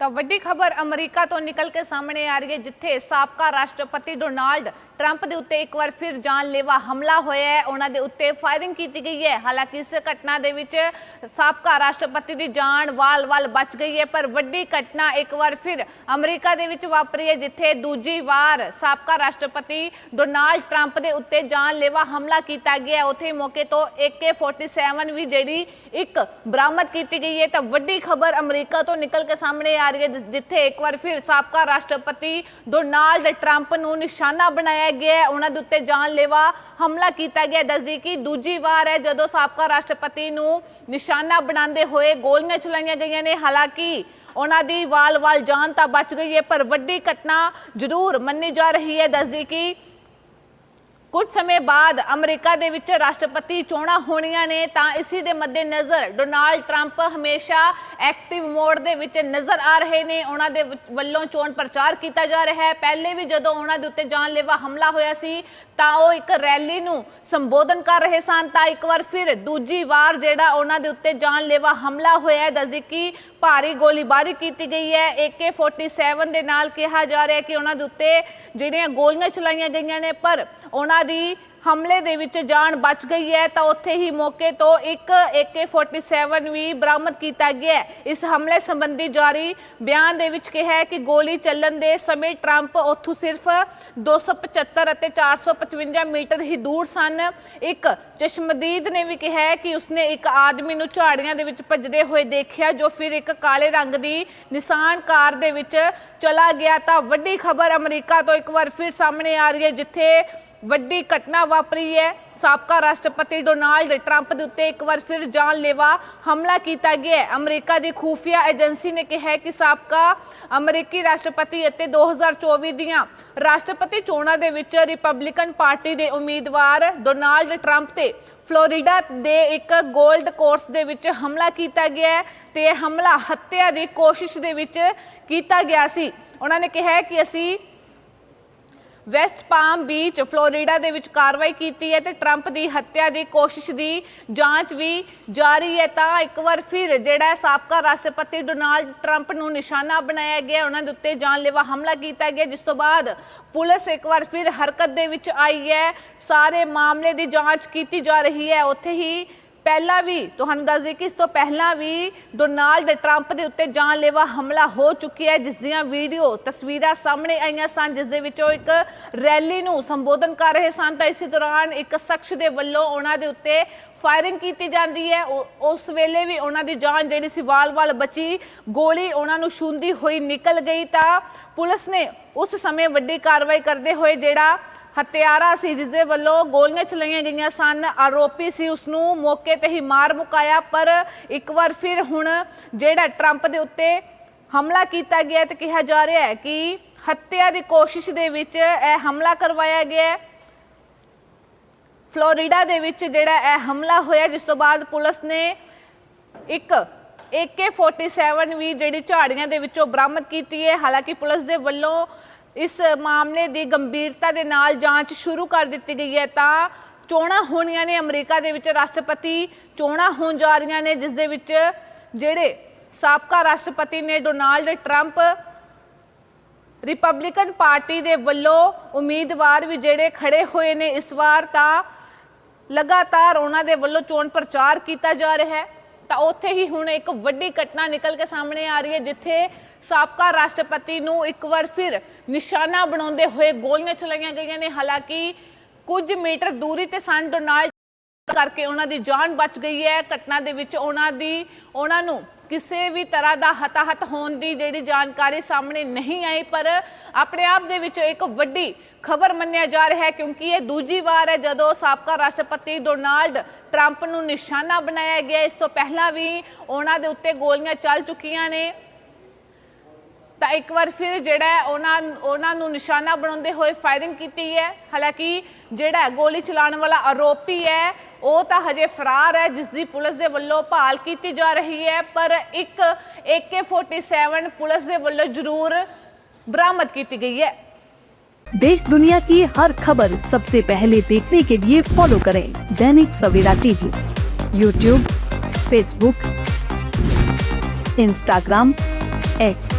ਤਾਂ ਵੱਡੀ ਖਬਰ ਅਮਰੀਕਾ ਤੋਂ ਨਿਕਲ ਕੇ ਸਾਹਮਣੇ ਆ ਰਹੀ ਹੈ, ਜਿੱਥੇ ਸਾਬਕਾ ਰਾਸ਼ਟਰਪਤੀ ਡੋਨਾਲਡ ਟਰੰਪ ਦੇ ਉੱਤੇ ਇੱਕ ਵਾਰ ਫਿਰ ਜਾਨਲੇਵਾ ਹਮਲਾ ਹੋਇਆ ਹੈ। ਉਹਨਾਂ ਦੇ ਉੱਤੇ ਫਾਇਰਿੰਗ ਕੀਤੀ ਗਈ ਹੈ। ਹਾਲਾਂਕਿ ਇਸ ਘਟਨਾ ਦੇ ਵਿੱਚ ਸਾਬਕਾ ਰਾਸ਼ਟਰਪਤੀ ਦੀ ਜਾਨ ਵਾਲ-ਵਾਲ ਬਚ ਗਈ ਹੈ, ਪਰ ਵੱਡੀ ਘਟਨਾ ਇੱਕ ਵਾਰ ਫਿਰ ਅਮਰੀਕਾ ਦੇ ਵਿੱਚ ਵਾਪਰੀ ਹੈ, ਜਿੱਥੇ ਦੂਜੀ ਵਾਰ ਸਾਬਕਾ ਰਾਸ਼ਟਰਪਤੀ ਡੋਨਾਲਡ ਟਰੰਪ ਦੇ ਉੱਤੇ ਜਾਨਲੇਵਾ ਹਮਲਾ ਕੀਤਾ ਗਿਆ ਉੱਥੇ ਮੌਕੇ ਤੋਂ AK47 ਵੀ ਜਿਹੜੀ ਇੱਕ ਬਰਾਮਦ ਕੀਤੀ ਗਈ ਹੈ। ਤਾਂ ਵੱਡੀ ਖਬਰ ਅਮਰੀਕਾ ਤੋਂ ਨਿਕਲ ਕੇ ਸਾਹਮਣੇ ਆ ਰਹੀ ਹੈ, ਜਿੱਥੇ ਇੱਕ ਵਾਰ ਫਿਰ ਸਾਬਕਾ ਰਾਸ਼ਟਰਪਤੀ ਡੋਨਾਲਡ ਟਰੰਪ ਨੂੰ ਨਿਸ਼ਾਨਾ ਬਣਾਇਆ ਗਿਆ ਉਹਨਾਂ ਦੇ ਉੱਤੇ ਜਾਨਲੇਵਾ ਹਮਲਾ ਕੀਤਾ ਗਿਆ ਦੱਸਦੀ ਕਿ ਦੂਜੀ ਵਾਰ ਹੈ, ਜਦੋਂ ਸਾਬਕਾ ਰਾਸ਼ਟਰਪਤੀ ਨੂੰ ਨਿਸ਼ਾਨਾ ਬਣਾਉਂਦੇ ਹੋਏ ਗੋਲੀਆਂ ਚਲਾਈਆਂ ਗਈਆਂ ਨੇ। ਹਾਲਾਂਕਿ ਉਹਨਾਂ ਦੀ ਵਾਲ-ਵਾਲ ਜਾਨ ਤਾਂ ਬਚ ਗਈ ਹੈ, ਪਰ ਵੱਡੀ ਘਟਨਾ ਜ਼ਰੂਰ ਮੰਨੀ ਜਾ ਰਹੀ ਹੈ। ਦੱਸਦੀ ਕਿ ਕੁਝ ਸਮੇਂ ਬਾਅਦ ਅਮਰੀਕਾ ਦੇ ਵਿੱਚ ਰਾਸ਼ਟਰਪਤੀ ਚੋਣਾਂ ਹੋਣੀਆਂ ਨੇ, ਤਾਂ ਇਸੇ ਦੇ ਮੱਦੇਨਜ਼ਰ ਡੋਨਾਲਡ ਟਰੰਪ ਹਮੇਸ਼ਾ ਐਕਟਿਵ ਮੋਡ ਦੇ ਵਿੱਚ ਨਜ਼ਰ ਆ ਰਹੇ ਨੇ। ਉਹਨਾਂ ਦੇ ਵੱਲੋਂ ਚੋਣ ਪ੍ਰਚਾਰ ਕੀਤਾ ਜਾ ਰਿਹਾ ਹੈ। ਪਹਿਲੇ ਵੀ ਜਦੋਂ ਉਹਨਾਂ ਦੇ ਉੱਤੇ ਜਾਨਲੇਵਾ ਹਮਲਾ ਹੋਇਆ ਸੀ, ਤਾਂ ਉਹ ਇੱਕ ਰੈਲੀ ਨੂੰ ਸੰਬੋਧਨ ਕਰ ਰਹੇ ਸਨ। ਤਾਂ ਇੱਕ ਵਾਰ ਫਿਰ ਦੂਜੀ ਵਾਰ ਜਿਹੜਾ ਉਹਨਾਂ ਦੇ ਉੱਤੇ ਜਾਨਲੇਵਾ ਹਮਲਾ ਹੋਇਆ ਹੈ, ਦੱਸਦੀ ਕਿ ਭਾਰੀ ਗੋਲੀਬਾਰੀ ਕੀਤੀ ਗਈ ਹੈ। AK47 ਦੇ ਨਾਲ ਕਿਹਾ ਜਾ ਰਿਹਾ ਹੈ ਕਿ ਉਹਨਾਂ ਦੇ ਉੱਤੇ ਜਿਹੜੀਆਂ ਗੋਲੀਆਂ ਚਲਾਈਆਂ ਗਈਆਂ ਨੇ, ਪਰ ਉਹਨਾਂ ਦੀ ਹਮਲੇ ਦੇ ਵਿੱਚ ਜਾਨ ਬਚ ਗਈ ਹੈ, ਤਾਂ ਉੱਥੇ ਹੀ ਮੌਕੇ ਤੋਂ ਇੱਕ AK47 ਵੀ ਬਰਾਮਦ ਕੀਤਾ ਗਿਆ ਹੈ। ਇਸ ਹਮਲੇ ਸੰਬੰਧੀ ਜਾਰੀ ਬਿਆਨ ਦੇ ਵਿੱਚ ਕਿਹਾ ਹੈ ਕਿ ਗੋਲੀ ਚੱਲਣ ਦੇ ਸਮੇਂ ਟਰੰਪ ਉੱਥੋਂ ਸਿਰਫ 275 ਅਤੇ 455 ਮੀਟਰ ਹੀ ਦੂਰ ਸਨ। ਇੱਕ ਚਸ਼ਮਦੀਦ ਨੇ ਵੀ ਕਿਹਾ ਕਿ ਉਸਨੇ ਇੱਕ ਆਦਮੀ ਨੂੰ ਝਾੜੀਆਂ ਦੇ ਵਿੱਚ ਭੱਜਦੇ ਹੋਏ ਦੇਖਿਆ, ਜੋ ਫਿਰ ਇੱਕ ਕਾਲੇ ਰੰਗ ਦੀ ਨਿਸ਼ਾਨ ਕਾਰ ਦੇ ਵਿੱਚ ਚਲਾ ਗਿਆ। ਤਾਂ ਵੱਡੀ ਖਬਰ ਅਮਰੀਕਾ ਤੋਂ ਇੱਕ ਵਾਰ ਫਿਰ ਸਾਹਮਣੇ ਆ ਰਹੀ ਹੈ, ਜਿੱਥੇ ਵੱਡੀ ਘਟਨਾ ਵਾਪਰੀ ਹੈ। ਸਾਬਕਾ ਰਾਸ਼ਟਰਪਤੀ ਡੋਨਾਲਡ ਟਰੰਪ ਦੇ ਉੱਤੇ ਇੱਕ ਵਾਰ ਫਿਰ ਜਾਨਲੇਵਾ ਹਮਲਾ ਕੀਤਾ ਗਿਆ ਹੈ। ਅਮਰੀਕਾ ਦੀ ਖੂਫੀਆ ਏਜੰਸੀ ਨੇ ਕਿਹਾ ਕਿ ਸਾਬਕਾ ਅਮਰੀਕੀ ਰਾਸ਼ਟਰਪਤੀ ਅਤੇ 2024 ਦੀਆਂ ਰਾਸ਼ਟਰਪਤੀ ਚੋਣਾਂ ਦੇ ਵਿੱਚ ਰਿਪਬਲਿਕਨ ਪਾਰਟੀ ਦੇ ਉਮੀਦਵਾਰ ਡੋਨਾਲਡ ਟਰੰਪ ਤੇ ਫਲੋਰੀਡਾ ਦੇ ਇੱਕ 골ਡ ਕੋਰਸ ਦੇ ਵਿੱਚ ਹਮਲਾ ਕੀਤਾ ਗਿਆ ਹੈ ਤੇ ਹਮਲਾ ਹੱਤਿਆ ਦੀ ਕੋਸ਼ਿਸ਼ ਦੇ ਵਿੱਚ ਕੀਤਾ ਗਿਆ ਸੀ। ਉਹਨਾਂ ਨੇ ਕਿਹਾ ਕਿ ਅਸੀਂ ਵੈਸਟ ਪਾਮ ਬੀਚ ਫਲੋਰੀਡਾ ਦੇ ਵਿੱਚ ਕਾਰਵਾਈ ਕੀਤੀ ਹੈ ਤੇ ਟਰੰਪ ਦੀ ਹੱਤਿਆ ਦੀ ਕੋਸ਼ਿਸ਼ ਦੀ ਜਾਂਚ ਵੀ ਜਾਰੀ ਹੈ। ਤਾਂ ਇੱਕ ਵਾਰ ਫਿਰ ਜਿਹੜਾ ਸਾਬਕਾ ਰਾਸ਼ਟਰਪਤੀ ਡੋਨਾਲਡ ਟਰੰਪ ਨੂੰ ਨਿਸ਼ਾਨਾ ਬਣਾਇਆ ਗਿਆ ਉਹਨਾਂ ਦੇ ਉੱਤੇ ਜਾਨਲੇਵਾ ਹਮਲਾ ਕੀਤਾ ਗਿਆ ਜਿਸ ਤੋਂ ਬਾਅਦ ਪੁਲਿਸ ਇੱਕ ਵਾਰ ਫਿਰ ਹਰਕਤ ਦੇ ਵਿੱਚ ਆਈ ਹੈ। ਸਾਰੇ ਮਾਮਲੇ ਦੀ ਜਾਂਚ ਕੀਤੀ ਜਾ ਰਹੀ ਹੈ। ਉੱਥੇ ਹੀ ਪਹਿਲਾਂ ਵੀ ਤੁਹਾਨੂੰ ਦੱਸ ਦਈਏ ਕਿ ਇਸ ਤੋਂ ਪਹਿਲਾਂ ਵੀ ਡੋਨਾਲਡ ਟਰੰਪ ਦੇ ਉੱਤੇ ਜਾਨਲੇਵਾ ਹਮਲਾ ਹੋ ਚੁੱਕਿਆ ਹੈ, ਜਿਸ ਦੀਆਂ ਵੀਡੀਓ, ਤਸਵੀਰਾਂ ਸਾਹਮਣੇ ਆਈਆਂ ਸਨ, ਜਿਸ ਦੇ ਵਿੱਚ ਉਹ ਇੱਕ ਰੈਲੀ ਨੂੰ ਸੰਬੋਧਨ ਕਰ ਰਹੇ ਸਨ। ਤਾਂ ਇਸੇ ਦੌਰਾਨ ਇੱਕ ਸ਼ਖਸ ਦੇ ਵੱਲੋਂ ਉਹਨਾਂ ਦੇ ਉੱਤੇ ਫਾਇਰਿੰਗ ਕੀਤੀ ਜਾਂਦੀ ਹੈ। ਉਹ- ਉਸ ਵੇਲੇ ਵੀ ਉਹਨਾਂ ਦੀ ਜਾਨ ਜਿਹੜੀ ਸੀ, ਵਾਲ-ਵਾਲ ਬਚੀ, ਗੋਲੀ ਉਹਨਾਂ ਨੂੰ ਛੂੰਦੀ ਹੋਈ ਨਿਕਲ ਗਈ ਤਾਂ ਪੁਲਿਸ ਨੇ ਉਸ ਸਮੇਂ ਵੱਡੀ ਕਾਰਵਾਈ ਕਰਦੇ ਹੋਏ ਜਿਹੜਾ ਹਤਿਆਰਾ ਸੀ ਜਿਸ ਦੇ ਵੱਲੋਂ ਗੋਲੀਆਂ ਚਲਾਈਆਂ ਗਈਆਂ ਸਨ। ਆਰੋਪੀ ਸੀ ਉਸ ਨੂੰ ਮੌਕੇ ਤੇ ਹੀ ਮਾਰ ਮੁਕਾਇਆ, ਪਰ ਇੱਕ ਵਾਰ ਫਿਰ ਹੁਣ ਜਿਹੜਾ ਟਰੰਪ ਦੇ ਉੱਤੇ ਹਮਲਾ ਕੀਤਾ ਗਿਆ ਤੇ ਕਿਹਾ ਜਾ ਰਿਹਾ ਹੈ ਕਿ ਹੱਤਿਆ ਦੀ ਕੋਸ਼ਿਸ਼ ਦੇ ਵਿੱਚ ਇਹ ਹਮਲਾ ਕਰਵਾਇਆ ਗਿਆ ਹੈ। ਫਲੋਰੀਡਾ ਦੇ ਵਿੱਚ ਜਿਹੜਾ ਇਹ ਹਮਲਾ ਹੋਇਆ, ਜਿਸ ਤੋਂ ਬਾਅਦ ਪੁਲਿਸ ਨੇ ਇੱਕ AK47 ਵੀ ਜਿਹੜੀ ਝਾੜੀਆਂ ਦੇ ਵਿੱਚੋਂ ਬਰਾਮਦ ਕੀਤੀ ਹੈ। ਹਾਲਾਂਕਿ ਪੁਲਿਸ ਦੇ ਵੱਲੋਂ ਇਸ ਮਾਮਲੇ ਦੀ ਗੰਭੀਰਤਾ ਦੇ ਨਾਲ ਜਾਂਚ ਸ਼ੁਰੂ ਕਰ ਦਿੱਤੀ ਗਈ ਹੈ ਤਾਂ ਚੋਣਾਂ ਹੋਣੀਆਂ ਨੇ ਅਮਰੀਕਾ ਦੇ ਵਿੱਚ, ਰਾਸ਼ਟਰਪਤੀ ਚੋਣਾਂ ਹੋਣ ਜਾ ਰਹੀਆਂ ਨੇ, ਜਿਸ ਦੇ ਵਿੱਚ ਜਿਹੜੇ ਸਾਬਕਾ ਰਾਸ਼ਟਰਪਤੀ ਨੇ ਡੋਨਾਲਡ ਟਰੰਪ, ਰਿਪਬਲਿਕਨ ਪਾਰਟੀ ਦੇ ਵੱਲੋਂ ਉਮੀਦਵਾਰ ਵੀ ਜਿਹੜੇ ਖੜੇ ਹੋਏ ਨੇ ਇਸ ਵਾਰ ਤਾਂ ਲਗਾਤਾਰ ਉਹਨਾਂ ਦੇ ਵੱਲੋਂ ਚੋਣ ਪ੍ਰਚਾਰ ਕੀਤਾ ਜਾ ਰਿਹਾ ਹੈ। ਤਾਂ ਉੱਥੇ ਹੀ ਹੁਣ ਇੱਕ ਵੱਡੀ ਘਟਨਾ ਨਿਕਲ ਕੇ ਸਾਹਮਣੇ ਆ ਰਹੀ ਹੈ, ਜਿੱਥੇ ਸਾਬਕਾ ਰਾਸ਼ਟਰਪਤੀ ਨੂੰ ਇੱਕ ਵਾਰ ਫਿਰ ਨਿਸ਼ਾਨਾ ਬਣਾਉਂਦੇ ਹੋਏ ਗੋਲੀਆਂ ਚਲਾਈਆਂ ਗਈਆਂ ਨੇ। ਹਾਲਾਂਕਿ ਕੁਝ ਮੀਟਰ ਦੂਰੀ ਤੇ ਸਨ ਡੋਨਾਲਡ ਕਰਕੇ ਉਹਨਾਂ ਦੀ ਜਾਨ ਬਚ ਗਈ ਹੈ। ਘਟਨਾ ਦੇ ਵਿੱਚ ਉਹਨਾਂ ਦੀ, ਉਹਨਾਂ ਨੂੰ ਕਿਸੇ ਵੀ ਤਰ੍ਹਾਂ ਦਾ ਹਤਾਹਤ ਹੋਣ ਦੀ ਜਿਹੜੀ ਜਾਣਕਾਰੀ ਸਾਹਮਣੇ ਨਹੀਂ ਆਈ, ਪਰ ਆਪਣੇ ਆਪ ਦੇ ਵਿੱਚ ਇੱਕ ਵੱਡੀ ਖਬਰ ਮੰਨਿਆ ਜਾ ਰਿਹਾ ਹੈ, ਕਿਉਂਕਿ ਇਹ ਦੂਜੀ ਵਾਰ ਹੈ ਜਦੋਂ ਸਾਬਕਾ ਰਾਸ਼ਟਰਪਤੀ ਡੋਨਾਲਡ ਟਰੰਪ ਨੂੰ ਨਿਸ਼ਾਨਾ ਬਣਾਇਆ ਗਿਆ। ਇਸ ਤੋਂ ਪਹਿਲਾਂ ਵੀ ਉਹਨਾਂ ਦੇ ਉੱਤੇ ਗੋਲੀਆਂ ਚੱਲ ਚੁੱਕੀਆਂ ਨੇ। ਤਾਂ ਇੱਕ ਵਾਰ ਫਿਰ ਜਿਹੜਾ ਹੈ ਉਹਨਾਂ ਉਹਨਾਂ ਨੂੰ ਨਿਸ਼ਾਨਾ ਬਣਾਉਂਦੇ ਹੋਏ ਫਾਇਰਿੰਗ ਕੀਤੀ ਹੈ ਹਾਲਾਂਕਿ ਜਿਹੜਾ ਗੋਲੀ ਚਲਾਉਣ ਵਾਲਾ ਆਰੋਪੀ ਹੈ ਉਹ ਤਾਂ ਹਜੇ ਫਰਾਰ ਹੈ ਜਿਸ ਦੀ ਪੁਲਿਸ ਦੇ ਵੱਲੋਂ ਭਾਲ ਕੀਤੀ ਜਾ ਰਹੀ ਹੈ ਪਰ ਇੱਕ AK47 ਪੁਲਿਸ ਦੇ ਵੱਲੋਂ ਜ਼ਰੂਰ ਬਰਾਮਦ ਕੀਤੀ ਗਈ ਹੈ देश दुनिया की हर खबर सबसे पहले देखने के लिए फॉलो करें Dainik Savera TV YouTube Facebook Instagram X